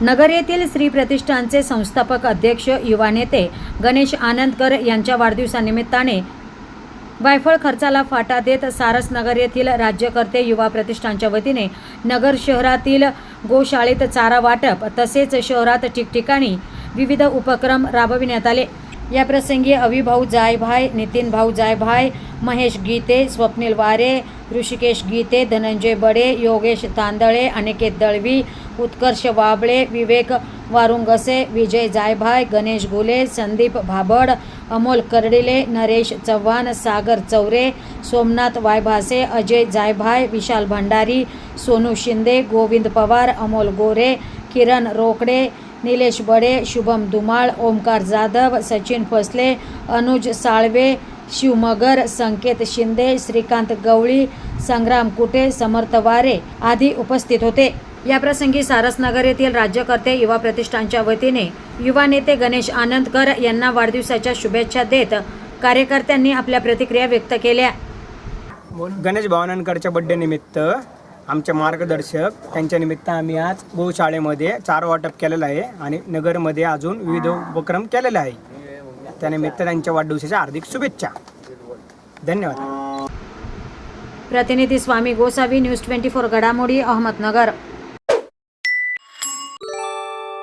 नगर येथील श्री प्रतिष्ठानचे संस्थापक अध्यक्ष युवा नेते गणेश आनंदकर यांच्या वाढदिवसानिमित्ताने वायफळ खर्चाला फाटा देत सारस नगर येथील राज्यकर्ते युवा प्रतिष्ठानच्या वतीने नगर शहरातील गोशाळेत चारा वाटप तसेच शहरात ठिकठिकाणी विविध उपक्रम राबविण्यात आले. या प्रसंगी अविभाऊ जायभाय नितीन भाऊ जायभाय महेश गीते स्वप्नील वारे ऋषिकेश गीते धनंजय बडे योगेश तांदळे अनिकेत दळवी उत्कर्ष वाबळे विवेक वारुंगसे विजय जायभाय गणेश गुले संदीप भाबड अमोल कर्डिले नरेश चव्हाण सागर चौरे सोमनाथ वायभासे अजय जायभाय विशाल भंडारी सोनू शिंदे गोविंद पवार अमोल गोरे किरण रोकडे निलेश बडे शुभम धुमाळ ओमकार जाधव सचिन फसले अनुज साळवे शिवमगर संकेत शिंदे श्रीकांत गवळी संग्राम कुटे समर्थ वारे आदी उपस्थित होते. या प्रसंगी सारसनगर येथील राज्यकर्ते युवा प्रतिष्ठानच्या वतीने युवा नेते गणेश आनंदकर यांना वाढदिवसाच्या शुभेच्छा देत कार्यकर्त्यांनी आपल्या प्रतिक्रिया व्यक्त केल्या. गणेश भावनांकरच्या बड्डे निमित्त आमचे मार्गदर्शक. त्यांच्या निमित्त आम्ही आज गोशाळेमध्ये चार वाटप केलेलं आहे आणि नगरमध्ये अजून विविध उपक्रम केलेले आहे. त्यानिमित्त त्यांच्या वाढदिवसाच्या हार्दिक शुभेच्छा. धन्यवाद. प्रतिनिधी Swami Gosavi news twenty four घडामोडी अहमदनगर.